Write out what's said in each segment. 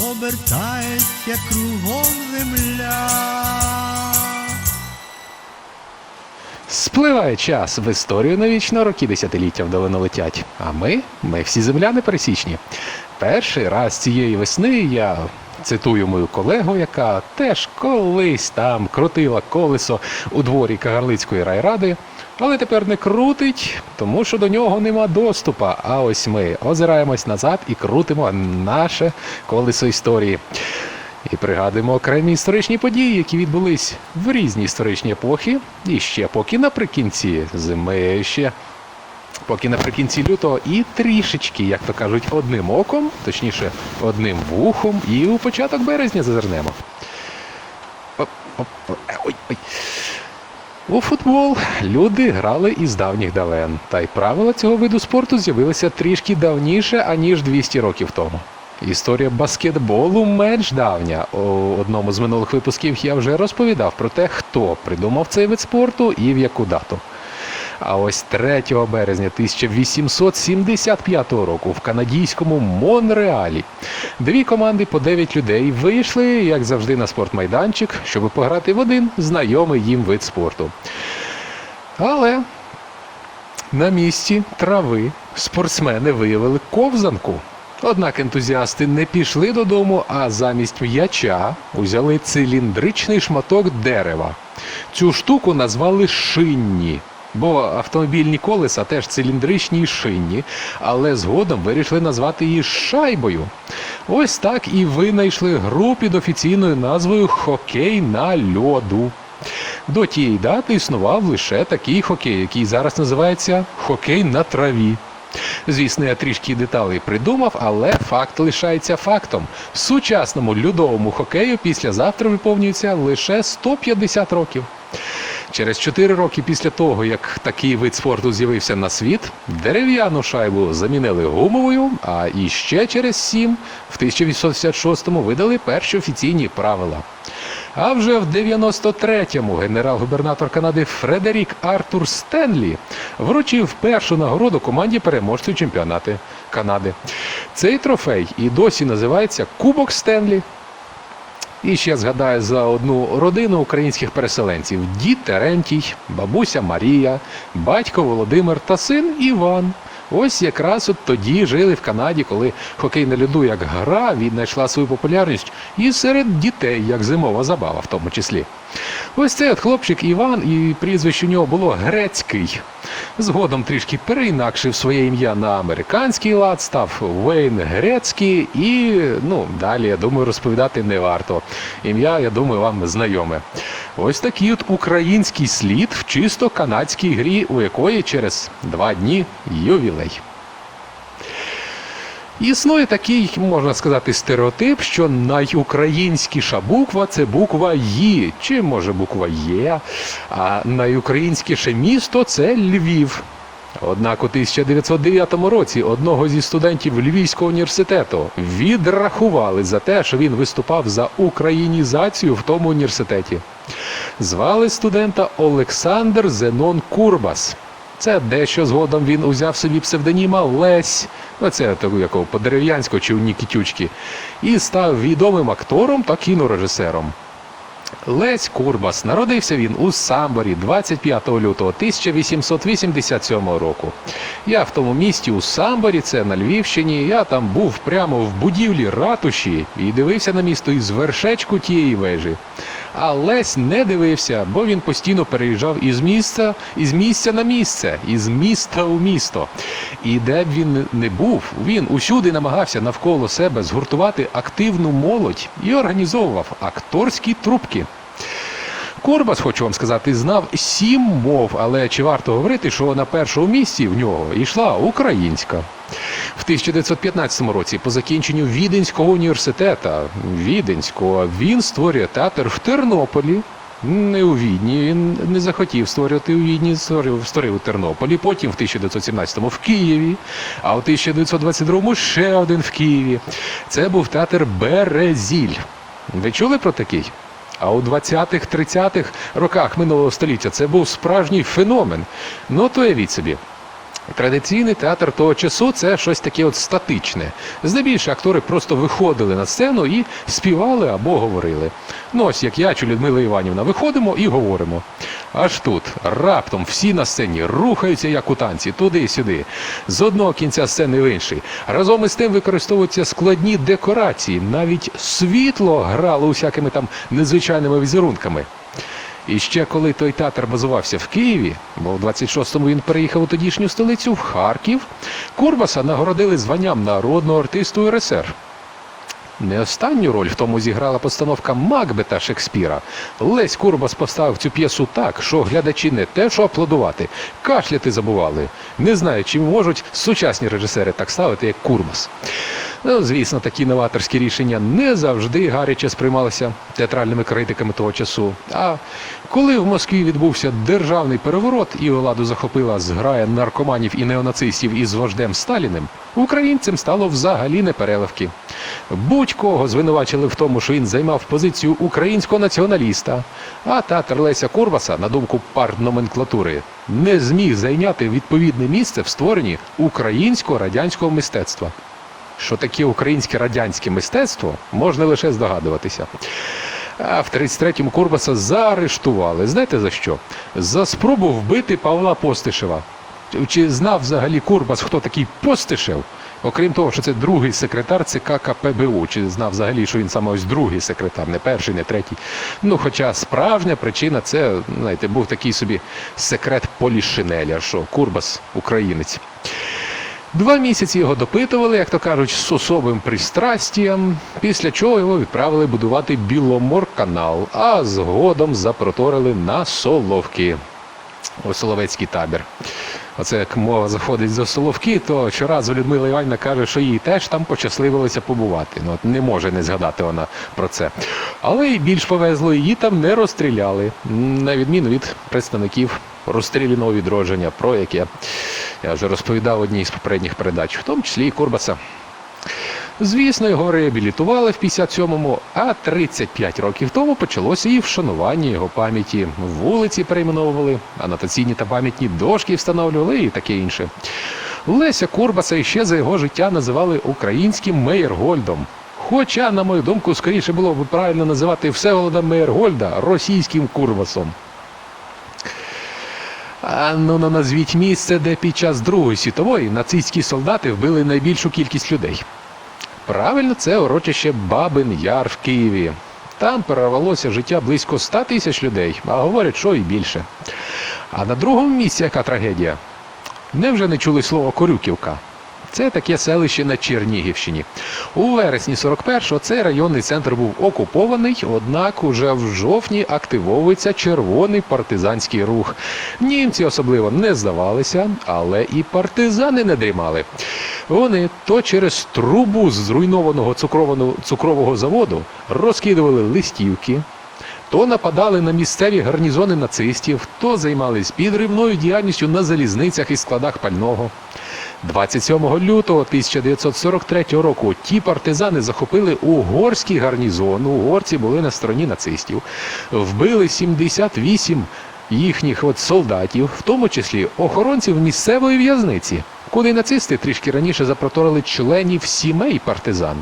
обертається кругом земля. Спливає час в історію навічно, роки десятиліття вдалино летять. А ми, ми всі земляни пересічні. Перший раз цієї весни я цитую мою колегу, яка теж колись там крутила колесо у дворі Кагарлицької райради, але тепер не крутить, тому що до нього нема доступа. А ось ми озираємось назад і крутимо наше колесо історії. І пригадуємо окремі історичні події, які відбулись в різні історичні епохи, і ще поки наприкінці зими, ще поки наприкінці лютого, і трішечки, як то кажуть, одним оком, точніше, одним вухом, і у початок березня зазирнемо. Оп, оп, е, ой, ой. У футбол люди грали із давніх давен, та й правила цього виду спорту з'явилися трішки давніше, аніж 200 років тому. Історія баскетболу менш давня. У одному з минулих випусків я вже розповідав про те, хто придумав цей вид спорту і в яку дату. А ось 3 березня 1875 року в канадійському Монреалі дві команди по 9 людей вийшли, як завжди, на спортмайданчик, щоб пограти в один знайомий їм вид спорту. Але на місці трави спортсмени виявили ковзанку. Однак ентузіасти не пішли додому, а замість м'яча узяли циліндричний шматок дерева. Цю штуку назвали шинні. Бо автомобільні колеса теж циліндричні і шинні, але згодом вирішили назвати її шайбою. Ось так і винайшли гру під офіційною назвою Хокей на льоду. До тієї дати існував лише такий хокей, який зараз називається хокей на траві. Звісно, я трішки деталей придумав, але факт лишається фактом. Сучасному льодовому хокею післязавтра виповнюється лише 150 років. Через 4 роки після того, як такий вид спорту з'явився на світ, дерев'яну шайбу замінили гумовою, а іще через 7 в 1866-му видали перші офіційні правила. А вже в 93-му генерал-губернатор Канади Фредерік Артур Стенлі вручив першу нагороду команді переможців чемпіонату Канади. Цей трофей і досі називається Кубок Стенлі. І ще згадаю за одну родину українських переселенців: дід Терентій, бабуся Марія, батько Володимир та син Іван. Ось якраз от тоді жили в Канаді, коли хокей на льоду як гра віднайшла свою популярність і серед дітей, як зимова забава, в тому числі. Ось цей от хлопчик Іван, і прізвище у нього було Грецький. Згодом трішки переінакшив своє ім'я на американський лад, став Вейн Грецький, і ну далі я думаю розповідати не варто. Ім'я, я думаю, вам знайоме. Ось такий от український слід в чисто канадській грі, у якої через два дні ювілей. Існує такий, можна сказати, стереотип, що найукраїнськіша буква це буква «Ї», чи може буква Є, а найукраїнськіше місто це Львів. Однак у 1909 році одного зі студентів Львівського університету відрахували за те, що він виступав за українізацію в тому університеті. Звали студента Олександр Зенон Курбас. Це дещо згодом він узяв собі псевдоніма Лесь, оце таку якого по дерев'янську чи у Нікі Тючки, і став відомим актором та кінорежисером. Лесь Курбас народився він у Самборі 25 лютого 1887 року. Я в тому місті у Самборі, це на Львівщині. Я там був прямо в будівлі ратуші і дивився на місто із вершечку тієї вежі. А Лесь не дивився, бо він постійно переїжджав із місця, із місця на місце, із міста у місто. І де б він не був, він усюди намагався навколо себе згуртувати активну молодь і організовував акторські трупки. Курбас, хочу вам сказати, знав сім мов, але чи варто говорити, що на першому місці в нього йшла українська. В 1915 році, по закінченню Віденського університету, Віденського, він створює театр в Тернополі. Не у Відні, він не захотів створювати у Відні, створив, створив у Тернополі, потім в 1917-му в Києві, а у 1922-му ще один в Києві. Це був театр Березіль. Ви чули про такий? А у 20-х, 30-х роках минулого століття це був справжній феномен. Ну, то явіть собі. Традиційний театр того часу це щось таке от статичне. Здебільшого актори просто виходили на сцену і співали або говорили. Ну ось як я чи Людмила Іванівна, виходимо і говоримо. Аж тут раптом всі на сцені рухаються як у танці, туди і сюди, з одного кінця сцени в інший. Разом із тим використовуються складні декорації, навіть світло грало усякими там незвичайними візерунками. І ще коли той театр базувався в Києві, бо в 26-му він переїхав у тодішню столицю в Харків, Курбаса нагородили званням народного артисту РСР. Не останню роль в тому зіграла постановка Макбета Шекспіра. Лесь Курбас поставив цю п'єсу так, що глядачі не те, що аплодувати, кашляти забували. Не знаю, чи можуть сучасні режисери так ставити, як Курбас. Ну, звісно, такі новаторські рішення не завжди гаряче сприймалися театральними критиками того часу. А коли в Москві відбувся державний переворот і владу захопила зграя наркоманів і неонацистів із вождем Сталіним, українцям стало взагалі непереливки. Будь-кого звинувачили в тому, що він займав позицію українського націоналіста, а театр Леся Курбаса, на думку партноменклатури, не зміг зайняти відповідне місце в створенні українського радянського мистецтва. Що таке українське радянське мистецтво, можна лише здогадуватися. А в 33-му Курбаса заарештували. Знаєте за що? За спробу вбити Павла Постишева. Чи знав взагалі Курбас, хто такий Постишев? Окрім того, що це другий секретар ЦК КПБУ, чи знав взагалі, що він саме ось другий секретар, не перший, не третій. Ну, хоча справжня причина це, знаєте, був такий собі секрет Полішинеля, що Курбас українець. Два місяці його допитували, як то кажуть, з особим пристрастіям, після чого його відправили будувати Біломорканал, а згодом запроторили на Соловки. У Соловецький табір. Оце як мова заходить за Соловки, то щоразу Людмила Іванівна каже, що їй теж там пощасливилося побувати. Ну, не може не згадати вона про це. Але й більш повезло, її там не розстріляли, на відміну від представників розстріляного відродження, про яке я вже розповідав одній з попередніх передач, в тому числі і Курбаса. Звісно, його реабілітували в 57-му, а 35 років тому почалося і вшанування його пам'яті. Вулиці перейменовували, анотаційні та пам'ятні дошки встановлювали і таке інше. Леся Курбаса ще за його життя називали українським Мейергольдом. Хоча, на мою думку, скоріше було б правильно називати Всеволода Мейергольда російським Курбасом. А ну ну, назвіть місце, де під час Другої світової нацистські солдати вбили найбільшу кількість людей. Правильно, це урочище Бабин Яр в Києві. Там перервалося життя близько 100 тисяч людей, а говорять, що і більше. А на другому місці яка трагедія? Невже не чули слово Корюківка? Це таке селище на Чернігівщині. У вересні 41-го цей районний центр був окупований, однак уже в жовтні активовується червоний партизанський рух. Німці особливо не здавалися, але і партизани не дрімали. Вони то через трубу з зруйнованого цукрового заводу розкидували листівки, то нападали на місцеві гарнізони нацистів, то займались підривною діяльністю на залізницях і складах пального. 27 лютого 1943 року ті партизани захопили угорський гарнізон. Угорці були на стороні нацистів, вбили 78 їхніх от солдатів, в тому числі охоронців місцевої в'язниці, куди нацисти трішки раніше запроторили членів сімей партизан.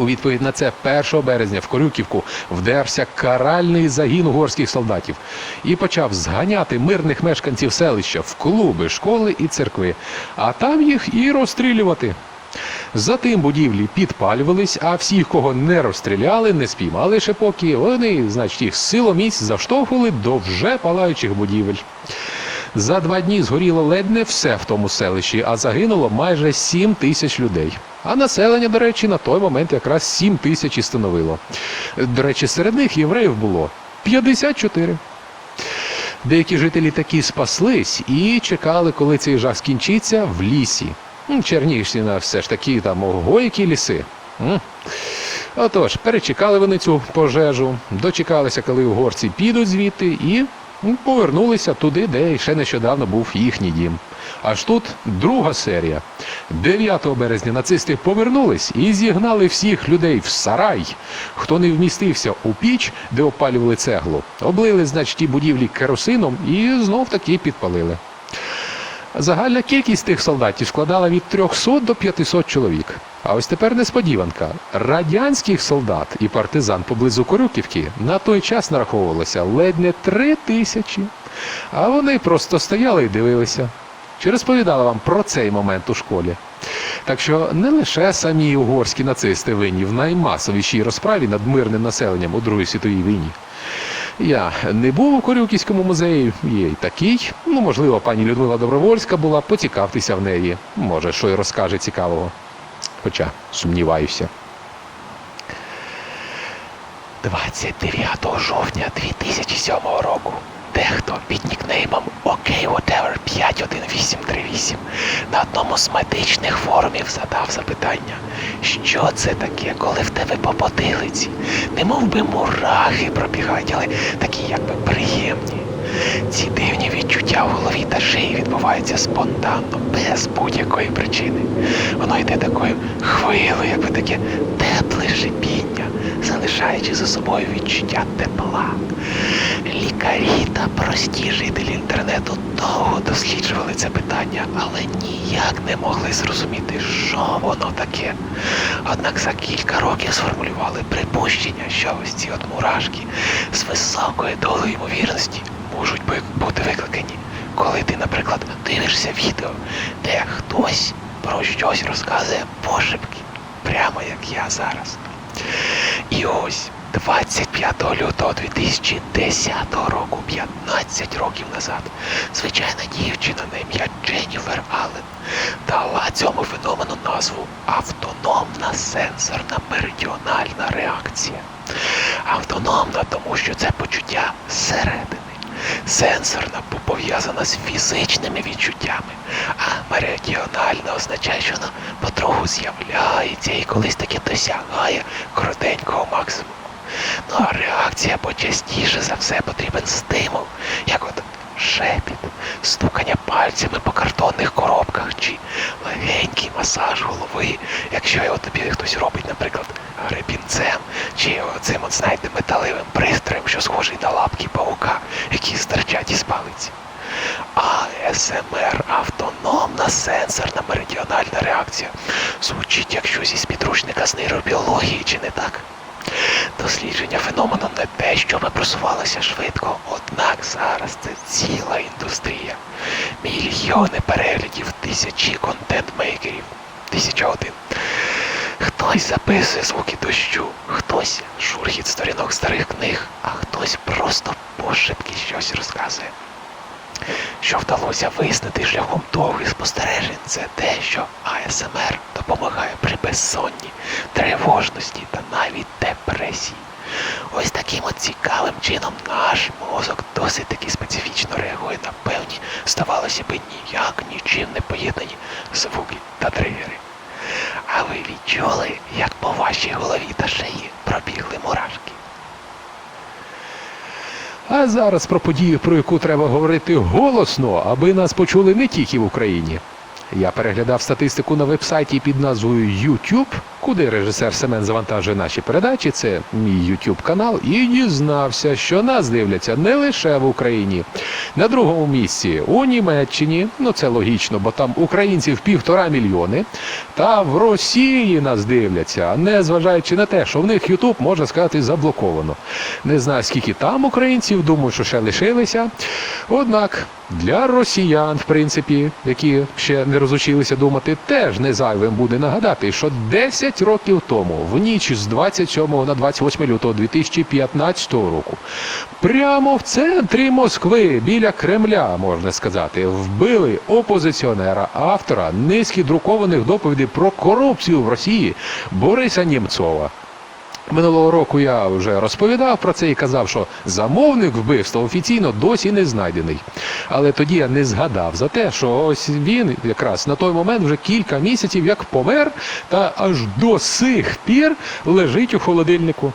У відповідь на це 1 березня в Корюківку вдерся каральний загін угорських солдатів і почав зганяти мирних мешканців селища в клуби, школи і церкви, а там їх і розстрілювати. Затим будівлі підпалювались, а всіх, кого не розстріляли, не спіймали ще поки, вони, значить, їх силоміць заштовхували до вже палаючих будівель. За два дні згоріло ледь не все в тому селищі, а загинуло майже 7 тисяч людей. А населення, до речі, на той момент якраз 7 тисяч і становило. До речі, серед них євреїв було 54. Деякі жителі таки спаслись і чекали, коли цей жах скінчиться в лісі. Чернігівщина все ж таки там ого, які ліси. Отож, перечекали вони цю пожежу, дочекалися, коли угорці підуть звідти, і повернулися туди, де ще нещодавно був їхній дім. Аж тут друга серія. 9 березня нацисти повернулись і зігнали всіх людей в сарай. Хто не вмістився у піч, де опалювали цеглу, облили, значить, будівлі керосином і знов таки підпалили. Загальна кількість тих солдатів складала від 300 до 500 чоловік. А ось тепер несподіванка. Радянських солдат і партизан поблизу Корюківки на той час нараховувалося ледь не три тисячі. А вони просто стояли і дивилися. Чи розповідала вам про цей момент у школі? Так що не лише самі угорські нацисти винні в наймасовішій розправі над мирним населенням у Другій світовій війні. Я не був у Корюківському музеї, є й такий. Ну, можливо, пані Людмила Добровольська була, поцікавтеся в неї. Може, що й розкаже цікавого. Хоча сумніваюся. 29 жовтня 2007 року дехто під нікнеймом OKWhatever51838 на одному з медичних форумів задав запитання, що це таке, коли в тебе по потилиці, не би мурахи пробігають, але такі якби приємні. Ці дивні відчуття в голові та шиї відбуваються спонтанно, без будь-якої причини. Воно йде такою хвилою, якби таке тепле шипіння, залишаючи за собою відчуття тепла. Лікарі та прості жителі інтернету довго досліджували це питання, але ніяк не могли зрозуміти, що воно таке. Однак за кілька років сформулювали припущення, що ось ці от мурашки з високою долею ймовірності можуть бути викликані, коли ти, наприклад, дивишся відео, де хтось про щось розказує пошепки, прямо як я зараз. І ось 25 лютого 2010 року, 15 років назад, звичайна дівчина на ім'я Дженніфер Аллен дала цьому феномену назву автономна сенсорна меридіональна реакція. Автономна, тому що це почуття зсередини. Сенсорна, пов'язана з фізичними відчуттями, а меридіональна означає, що вона потроху з'являється і колись таки досягає коротенького максимуму. Ну а реакція почастіше за все потрібен стимул, як от шепіт, стукання пальцями по картонних коробках чи легенький масаж голови, якщо його тобі хтось робить, наприклад, гребінцем, чи оцим, от, знаєте, металевим пристроєм, що схожий на лапки паука, які стирчать із палиці. АСМР автономна сенсорна меридіональна реакція. Звучить як щось із підручника з нейробіології, чи не так? Дослідження феномену не те, щоб просувалося швидко, однак зараз це ціла індустрія. Мільйони переглядів, тисячі контент-мейкерів. Тисяча один. Хтось записує звуки дощу, хтось шурхіт сторінок старих книг, а хтось просто пошепки щось розказує. Що вдалося визнати шляхом довгих спостережень, це те, що АСМР допомагає при безсонні, тривожності та навіть депресії. Ось таким от цікавим чином наш мозок досить таки специфічно реагує на певні, здавалося би, ніяк нічим не поєднані звуки та тригери. А ви відчули, як по вашій голові та шиї пробігли мурашки? А зараз про подію, про яку треба говорити голосно, аби нас почули не тільки в Україні. Я переглядав статистику на вебсайті під назвою YouTube, куди режисер Семен завантажує наші передачі. Це мій YouTube канал, і дізнався, що нас дивляться не лише в Україні. На другому місці у Німеччині, ну це логічно, бо там українців півтора мільйони. Та в Росії нас дивляться, не зважаючи на те, що в них YouTube, можна сказати, заблоковано. Не знаю, скільки там українців, думаю, що ще лишилися. Однак для росіян, в принципі, які ще не розучилися думати, теж не зайвим буде нагадати, що 10 років тому, в ніч з 27 на 28 лютого 2015 року, прямо в центрі Москви, біля Кремля, можна сказати, вбили опозиціонера, автора низки друкованих доповідей про корупцію в Росії Бориса Німцова. Минулого року я вже розповідав про це і казав, що замовник вбивства офіційно досі не знайдений. Але тоді я не згадав за те, що ось він якраз на той момент вже кілька місяців як помер, та аж до сих пір лежить у холодильнику.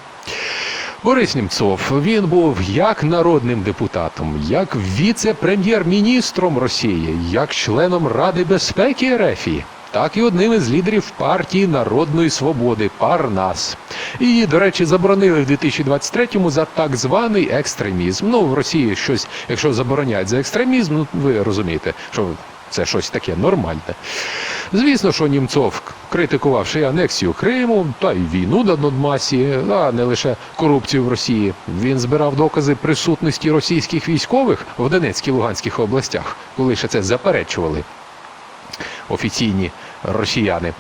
Борис Німцов він був як народним депутатом, як віце-прем'єр-міністром Росії, як членом Ради безпеки РФ, так і одним із лідерів партії Народної свободи Парнас. Її, до речі, заборонили в 2023-му за так званий екстремізм. Ну, в Росії щось, якщо забороняють за екстремізм, ну ви розумієте, що це щось таке нормальне. Звісно, що Німцов, критикувавши анексію Криму та й війну на Донбасі, а не лише корупцію в Росії, він збирав докази присутності російських військових в Донецькій Луганських областях, коли ще це заперечували офіційні росіяни.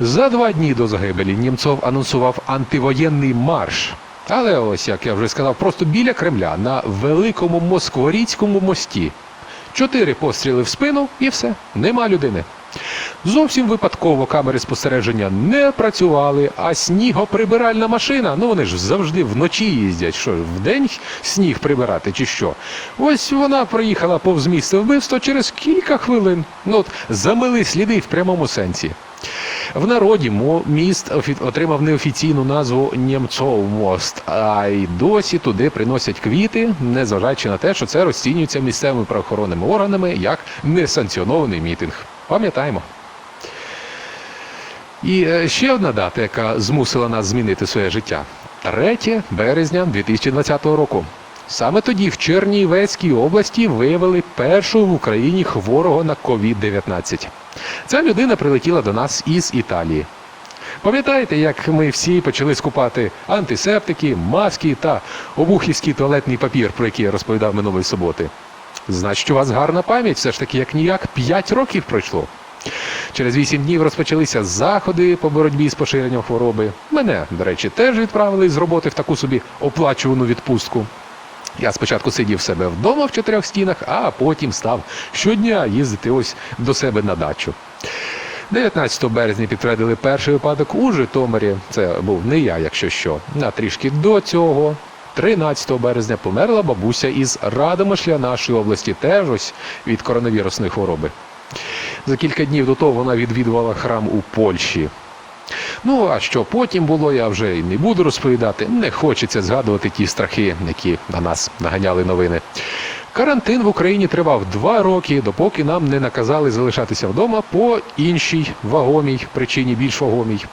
За два дні до загибелі Німцов анонсував антивоєнний марш. Але ось, як я вже сказав, просто біля Кремля на великому Москворіцькому мості. Чотири постріли в спину і все, нема людини. Зовсім випадково камери спостереження не працювали, а снігоприбиральна машина, ну вони ж завжди вночі їздять, що ж, вдень сніг прибирати чи що. Ось вона проїхала повз місце вбивства через кілька хвилин. Ну от замили сліди в прямому сенсі. В народі міст отримав неофіційну назву Нємцов мост, а й досі туди приносять квіти, незважаючи на те, що це розцінюється місцевими правоохоронними органами як несанкціонований мітинг. Пам'ятаємо. І е, ще одна дата, яка змусила нас змінити своє життя. 3 березня 2020 року. Саме тоді в Чернівецькій області виявили першого в Україні хворого на COVID-19. Ця людина прилетіла до нас із Італії. Пам'ятаєте, як ми всі почали скупати антисептики, маски та обухівський туалетний папір, про який я розповідав минулої суботи? Значить, у вас гарна пам'ять, все ж таки, як ніяк, 5 років пройшло. Через 8 днів розпочалися заходи по боротьбі з поширенням хвороби. Мене, до речі, теж відправили з роботи в таку собі оплачувану відпустку. Я спочатку сидів в себе вдома в чотирьох стінах, а потім став щодня їздити ось до себе на дачу. 19 березня підтвердили перший випадок у Житомирі. Це був не я, якщо що. А трішки до цього, 13 березня, померла бабуся із Радомишля нашої області, теж ось від коронавірусної хвороби. За кілька днів до того вона відвідувала храм у Польщі. Ну, а що потім було, я вже і не буду розповідати. Не хочеться згадувати ті страхи, які на нас наганяли новини. Карантин в Україні тривав два роки, допоки нам не наказали залишатися вдома по іншій вагомій причині, більш вагомій.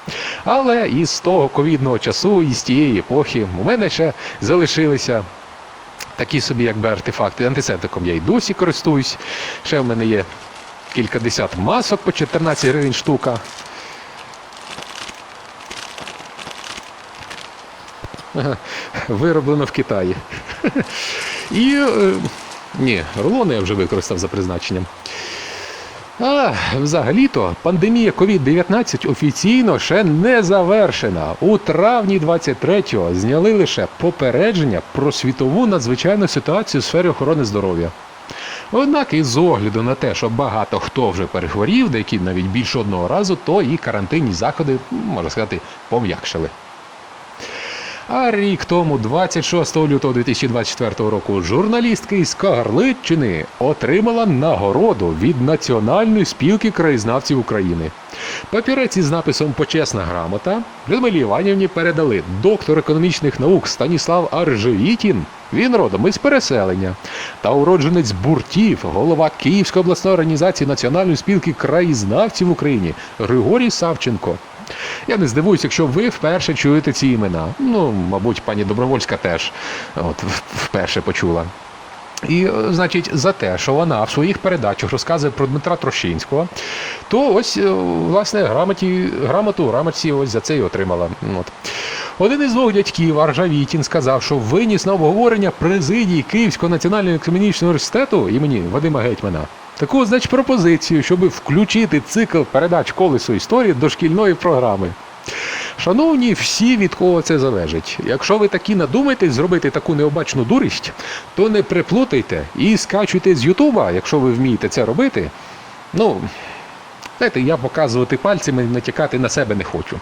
Але із того ковідного часу, із тієї епохи, у мене ще залишилися такі собі, якби артефакти. Антисептиком я й досі користуюсь. Ще в мене є кількадесят масок по 14 гривень штука. Вироблено в Китаї. І. ні, рулони я вже використав за призначенням. А, взагалі-то пандемія COVID-19 офіційно ще не завершена. У травні 23-го зняли лише попередження про світову надзвичайну ситуацію у сфері охорони здоров'я. Однак із огляду на те, що багато хто вже перехворів, деякі навіть більше одного разу, то і карантинні заходи, можна сказати, пом'якшили. А рік тому, 26 лютого 2024 року, журналістка із Кагарличчини отримала нагороду від Національної спілки краєзнавців України. Папірець із написом Почесна грамота Людмилі Іванівні передали доктор економічних наук Станіслав Аржевітін. Він родом із переселення та уродженець буртів, голова Київської обласної організації Національної спілки краєзнавців в Україні Григорій Савченко. Я не здивуюсь, якщо ви вперше чуєте ці імена. Ну, мабуть, пані Добровольська теж от, вперше почула. І, е, значить, за те, що вона в своїх передачах розказує про Дмитра Трощинського, то ось, е, власне, грамоті, грамоту грамотці ось за це і отримала. От. Один із двох дядьків, Аржавітін, сказав, що виніс на обговорення президії Київського національного економічного університету імені Вадима Гетьмана. Таку, значить, пропозицію, щоб включити цикл передач колесо історії до шкільної програми. Шановні, всі від кого це залежить. Якщо ви такі надумаєте зробити таку необачну дурість, то не приплутайте і скачуйте з Ютуба, якщо ви вмієте це робити. Ну, знаєте, я показувати пальцями, натякати на себе не хочу.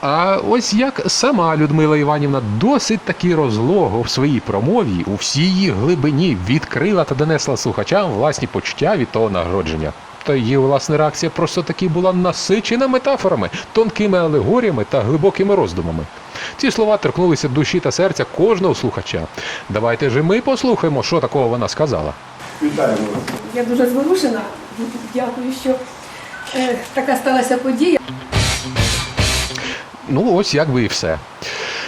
А ось як сама Людмила Іванівна досить таки розлого в своїй промові у всій її глибині відкрила та донесла слухачам власні почуття від того нагородження. Та її власна реакція просто таки була насичена метафорами, тонкими алегоріями та глибокими роздумами. Ці слова торкнулися душі та серця кожного слухача. Давайте же ми послухаємо, що такого вона сказала. Вітаємо вас. Я дуже зворушена. Дякую, що е, така сталася подія. Ну, ось як би і все.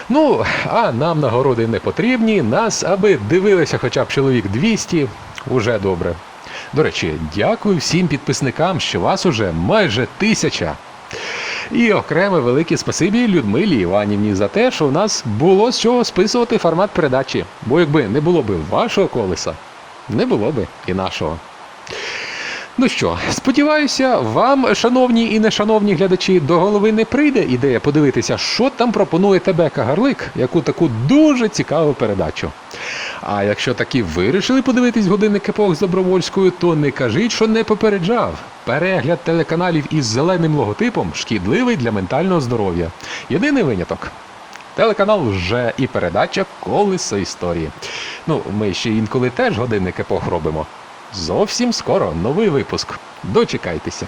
Ну, а нам нагороди не потрібні, нас, аби дивилися хоча б чоловік 200, уже добре. До речі, дякую всім підписникам, що вас уже майже тисяча. І окреме велике спасибі Людмилі Іванівні за те, що у нас було з чого списувати формат передачі. Бо якби не було би вашого колеса, не було би і нашого. Ну що, сподіваюся, вам, шановні і нешановні глядачі, до голови не прийде ідея подивитися, що там пропонує тебе Кагарлик, яку таку дуже цікаву передачу. А якщо таки вирішили подивитись годинник епох з Добровольською, то не кажіть, що не попереджав. Перегляд телеканалів із зеленим логотипом шкідливий для ментального здоров'я. Єдиний виняток. Телеканал вже і передача колесо історії. Ну, ми ще інколи теж годинник епох робимо. Зовсім скоро новий випуск. Дочекайтеся.